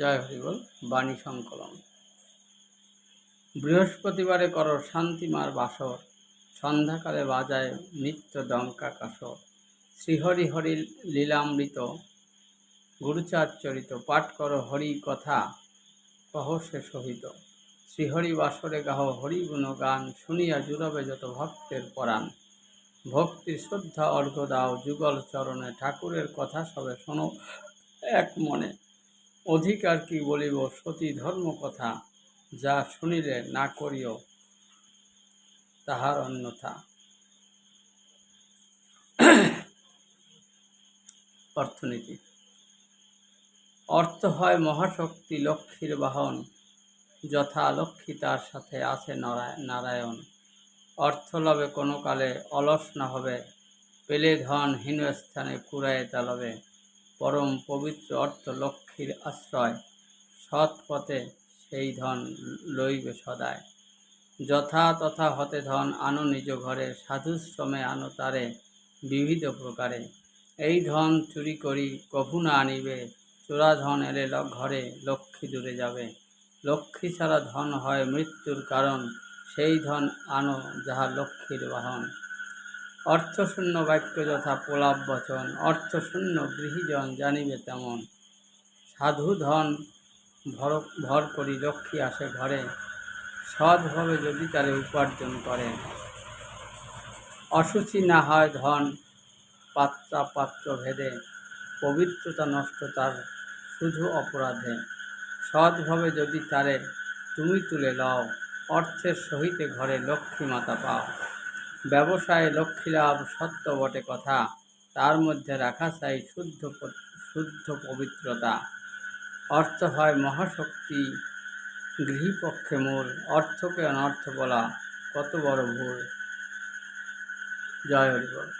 জয় হরিবল বাণী সংকলন। বৃহস্পতিবারে কর শান্তিমার বাসর, সন্ধ্যাকালে বাজায় নিত্য ডঙ্কা কাসর। শ্রীহরি হরি লীলামৃত গুরুচার চরিত পাঠ কর হরি কথা কহসে সহিত। শ্রীহরি বাসরে গাহ হরি গুণ গান, শুনিয়া জুড়বে যত ভক্তের পরাণ। ভক্তি শ্রদ্ধা অর্ঘ্য দাও, যুগল চরণে ঠাকুরের কথা সবে শোনো এক মনে। অধিকার কি বলিব সতী ধর্ম কথা যা শুনিলে না করিও তাহার অন্যথা। অর্থনীতি। অর্থ হয় মহাশক্তি লক্ষ্মীর বাহন, যথা লক্ষ্মী তার সাথে আছে নরা- নারায়ণ। অর্থ লবে কোনো কালে অলস না হবে, পেলে ধন হীন স্থানে কুড়ায় তালবে। পরম পবিত্র অর্থ লক্ষ্মীর আশ্রয়। সৎ পথে সেই ধন লইবে সদায়। যথা তথা হতে ধন আনো নিজ ঘরে সাধুশ্রমে আনো তারে বিবিধ প্রকারে। এই ধন চুরি করি, কভু না আনিবে, চোরা ধন এলে ঘরে লক্ষ্মী দূরে যাবে। লক্ষ্মী ছাড়া ধন হয় মৃত্যুর কারণ, সেই ধন আনো যাহা লক্ষ্মীর বাহন। অর্থশূন্য বাক্য যথা প্রলাপ বচন, অর্থশূন্য গৃহীজন জানিবে তেমন। সাধু ধন ভর ভর করি লক্ষ্মী আসে ঘরে সৎভাবে যদি তারে উপার্জন করে। অসুচি না হয় ধন, পাত্রা পাত্র ভেদে, পবিত্রতা নষ্ট তার শুধু অপরাধে। সৎভাবে যদি তারে তুমি তুলে লও, অর্থের সহিতে ঘরে লক্ষ্মী মাতা পাও। ব্যবসায়ে লক্ষ্মী লাভ সত্য বটে কথা। তার মধ্যে রাখা চাই শুদ্ধ শুদ্ধ পবিত্রতা। অর্থ হয় মহাশক্তি, গৃহীপক্ষে মূল। অর্থকে অনর্থ বলা কত বড় ভুল। জয় হরিবল।